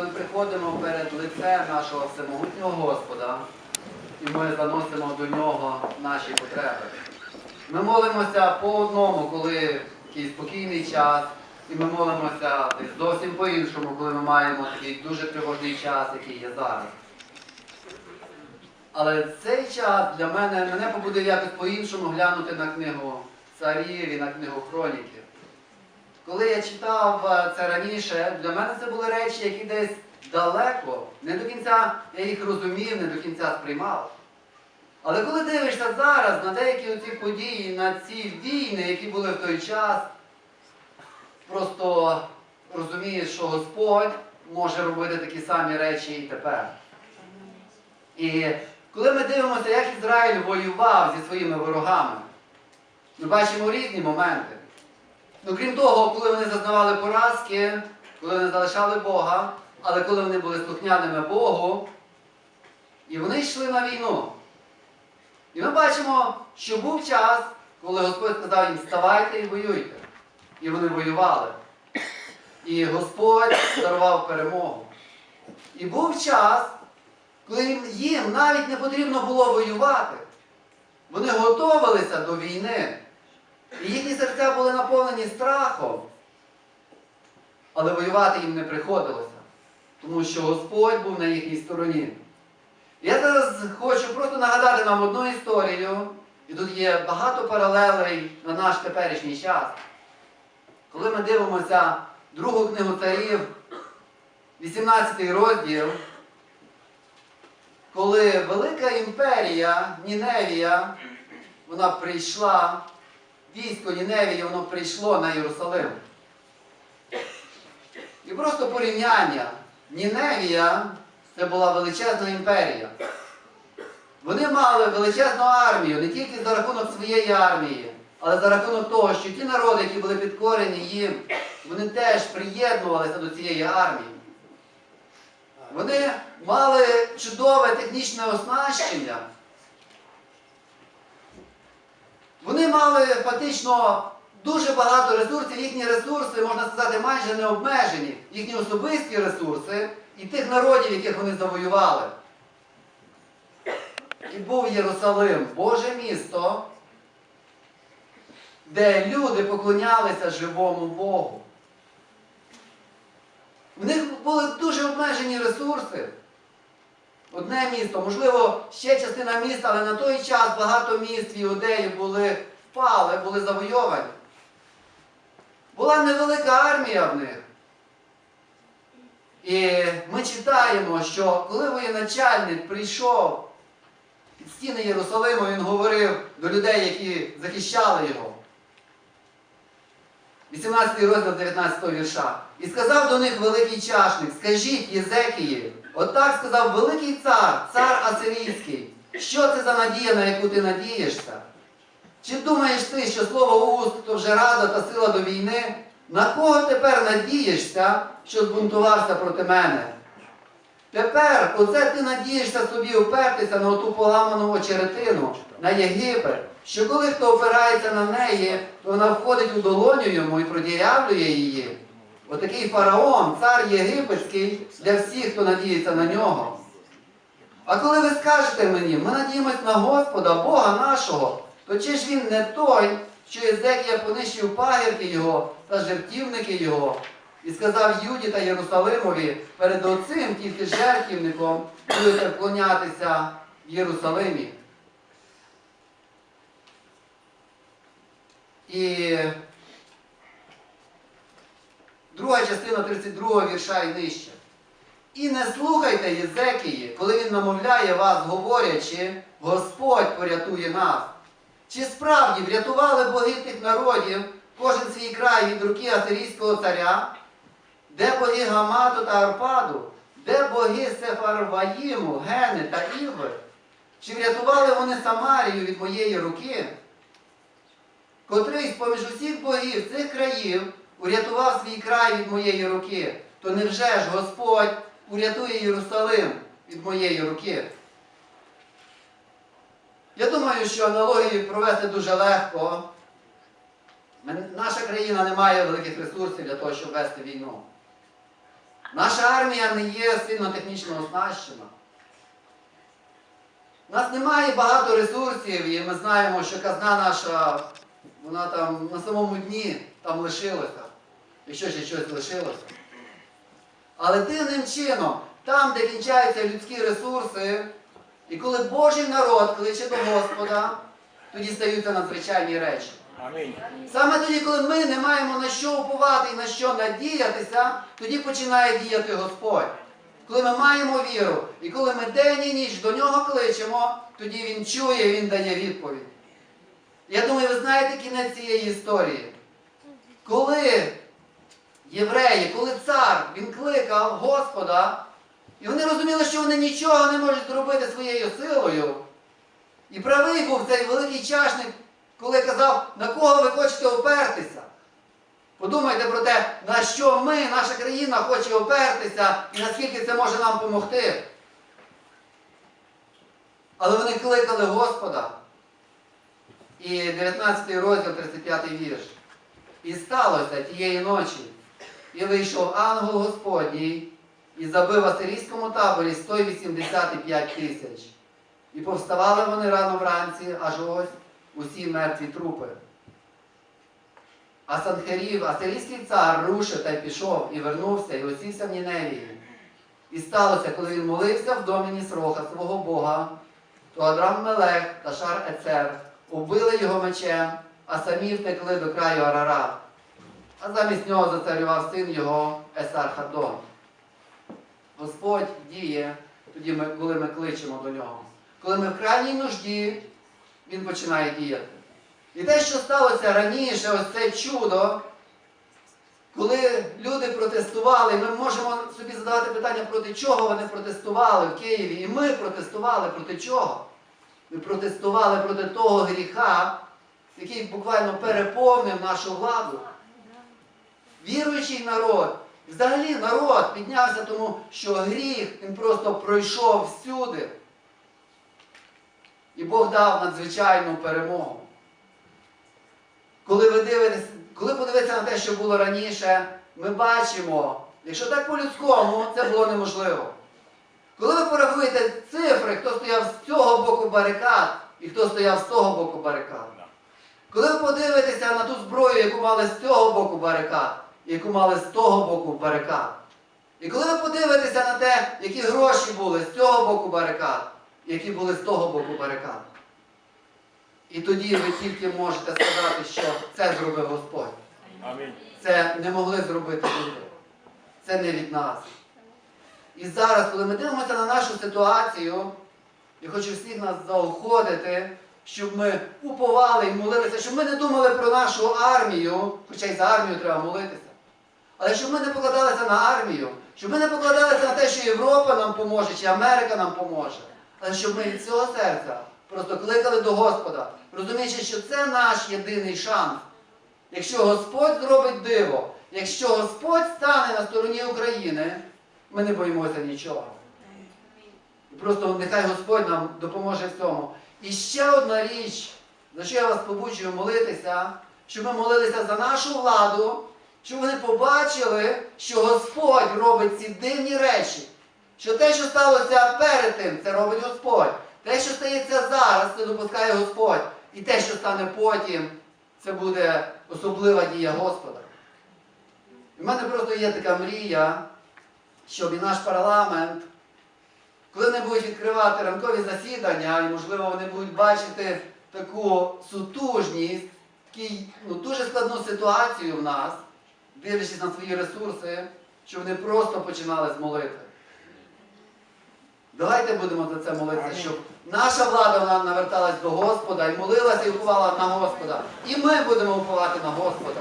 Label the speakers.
Speaker 1: ми приходимо перед лицем нашого всемогутнього Господа, і ми заносимо до нього наші потреби. Ми молимося по одному, коли такий спокійний час, і ми молимося зовсім по-іншому, коли ми маємо такий дуже тривожний час, який є зараз. Але цей час для мене мене побудив якось по-іншому глянути на книгу царів і на книгу хроніків. Коли я читав е, це раніше, для мене це були речі, які десь далеко, не до кінця я їх розумів, не до кінця сприймав. Але коли дивишся зараз на деякі оці події, на ці війни, які були в той час, просто розумієш, що Господь може робити такі самі речі і тепер. І коли ми дивимося, як Ізраїль воював зі своїми ворогами, ми бачимо різні моменти. Ну, крім того, коли вони зазнавали поразки, коли вони залишали Бога, але коли вони були слухняними Богу, і вони йшли на війну. І ми бачимо, що був час, коли Господь сказав їм, вставайте і воюйте. І вони воювали. І Господь дарував перемогу. І був час, коли їм- навіть не потрібно було воювати. Вони готувалися до війни. І їхні серця були наповнені страхом. Але воювати їм не приходилося, тому що Господь був на їхній стороні. Я зараз хочу просто нагадати нам одну історію, і тут є багато паралелей на наш теперішній час. Коли ми дивимося другу книгу царів, 18 розділ, коли велика імперія Ніневія, вона прийшла, військо Ніневії, воно прийшло на Єрусалим. І просто порівняння. Ніневія це була величезна імперія. Вони мали величезну армію не тільки за рахунок своєї армії, але за рахунок того, що ті народи, які були підкорені їм, вони теж приєднувалися до цієї армії. Вони мали чудове технічне оснащення. Вони мали фактично дуже багато ресурсів, їхні ресурси, можна сказати, майже не обмежені, їхні особисті ресурси і тих народів, яких вони завоювали. І був Єрусалим, Боже місто, де люди поклонялися живому Богу. В них були дуже обмежені ресурси. Одне місто, можливо, ще частина міста, але на той час багато міст в Іудеї були впали, були завойовані. Була невелика армія в них. І ми читаємо, що коли воєначальник прийшов під стіни Єрусалиму, він говорив до людей, які захищали його. 18 розділ 19 вірша. І сказав до них великий чашник, скажіть Єзекії, отак сказав великий цар, цар Асирійський, що це за надія, на яку ти надієшся? Чи думаєш ти, що слово уст то вже рада та сила до війни? На кого тепер надієшся, що збунтувався проти мене? Тепер оце ти надієшся собі упертися на оту поламану очеретину, на Єгипет, що коли хто опирається на неї, то вона входить у долоню йому і продірявлює її. Отакий фараон, цар єгипетський, для всіх, хто надіється на нього. А коли ви скажете мені, ми надіємось на Господа, Бога нашого, то чи ж він не той, що Єзекія понищив пагірки його та жертівники його, і сказав Юді та Єрусалимові, перед оцим тільки жертівником будете вклонятися в Єрусалимі. І друга частина 32 вірша і нижче. І не слухайте Єзекії, коли він намовляє вас, говорячи, Господь порятує нас. Чи справді врятували боги тих народів, кожен свій край від руки асирійського царя? Де боги Гамату та Арпаду? Де боги Сефарваїму, Гени та Іви? Чи врятували вони Самарію від моєї руки? Котрий з-поміж усіх богів цих країв урятував свій край від моєї руки, то невже ж Господь урятує Єрусалим від моєї руки? Я думаю, що аналогію провести дуже легко. Наша країна не має великих ресурсів для того, щоб вести війну. Наша армія не є сильно технічно оснащена. У нас немає багато ресурсів, і ми знаємо, що казна наша, вона там на самому дні там лишилася, якщо ще щось лишилося. Але дивним чином, там, де кінчаються людські ресурси, і коли Божий народ кличе до Господа, тоді стаються надзвичайні речі.
Speaker 2: Амінь.
Speaker 1: Саме тоді, коли ми не маємо на що уповати і на що надіятися, тоді починає діяти Господь. Коли ми маємо віру, і коли ми день і ніч до нього кличемо, тоді він чує, він дає відповідь. Я думаю, ви знаєте кінець цієї історії. Коли євреї, коли цар, він кликав Господа, і вони розуміли, що вони нічого не можуть зробити своєю силою. І правий був цей великий чашник, коли казав, на кого ви хочете опертися. Подумайте про те, на що ми, наша країна хоче опертися і наскільки це може нам допомогти. Але вони кликали Господа. І 19 розділ, 35 вірш. І сталося тієї ночі. І вийшов ангел Господній і забив в асирійському таборі 185 тисяч. І повставали вони рано вранці, аж ось усі мертві трупи. А Санхерів, асирійський цар рушив та й пішов, і вернувся, і осівся в Ніневії. І сталося, коли він молився в домі Нісроха свого Бога, то Адрам Мелех та Шар Ецер убили його мечем, а самі втекли до краю Арара. А замість нього зацарював син його Есар Хадон. Господь діє тоді, коли ми кличемо до нього. Коли ми в крайній нужді, він починає діяти. І те, що сталося раніше, ось це чудо, коли люди протестували, ми можемо собі задавати питання, проти чого вони протестували в Києві. І ми протестували проти чого? Ми протестували проти того гріха, який буквально переповнив нашу владу. Віруючий народ, взагалі народ піднявся тому, що гріх він просто пройшов всюди. І Бог дав надзвичайну перемогу. Коли ви дивитесь, коли подивитися на те, що було раніше, ми бачимо, якщо так по-людському, це було неможливо. Коли ви порахуєте цифри, хто стояв з цього боку барикад і хто стояв з того боку барикад. Коли ви подивитеся на ту зброю, яку мали з цього боку барикад, яку мали з того боку барикад. І коли ви подивитеся на те, які гроші були з цього боку барикад, які були з того боку барикад. І тоді ви тільки можете сказати, що це зробив Господь.
Speaker 2: Амінь.
Speaker 1: Це не могли зробити люди. Це не від нас. І зараз, коли ми дивимося на нашу ситуацію, я хочу всіх нас заохотити, щоб ми уповали і молилися, щоб ми не думали про нашу армію, хоча й за армію треба молитися. Але щоб ми не покладалися на армію, щоб ми не покладалися на те, що Європа нам поможе, чи Америка нам поможе. Але щоб ми від цього серця просто кликали до Господа, розуміючи, що це наш єдиний шанс. Якщо Господь зробить диво, якщо Господь стане на стороні України, ми не боїмося нічого. Просто нехай Господь нам допоможе в цьому. І ще одна річ, за що я вас побучую молитися, щоб ми молилися за нашу владу, щоб вони побачили, що Господь робить ці дивні речі. Що те, що сталося перед тим, це робить Господь. Те, що стається зараз, це допускає Господь. І те, що стане потім, це буде особлива дія Господа. В мене просто є така мрія, щоб і наш парламент, коли вони будуть відкривати ранкові засідання, і, можливо, вони будуть бачити таку сутужність, таку ну, дуже складну ситуацію в нас, дивлячись на свої ресурси, щоб вони просто починали з молитви. Давайте будемо за це молитися, щоб наша влада вона наверталась до Господа і молилася і уповала на Господа. І ми будемо уповати на Господа.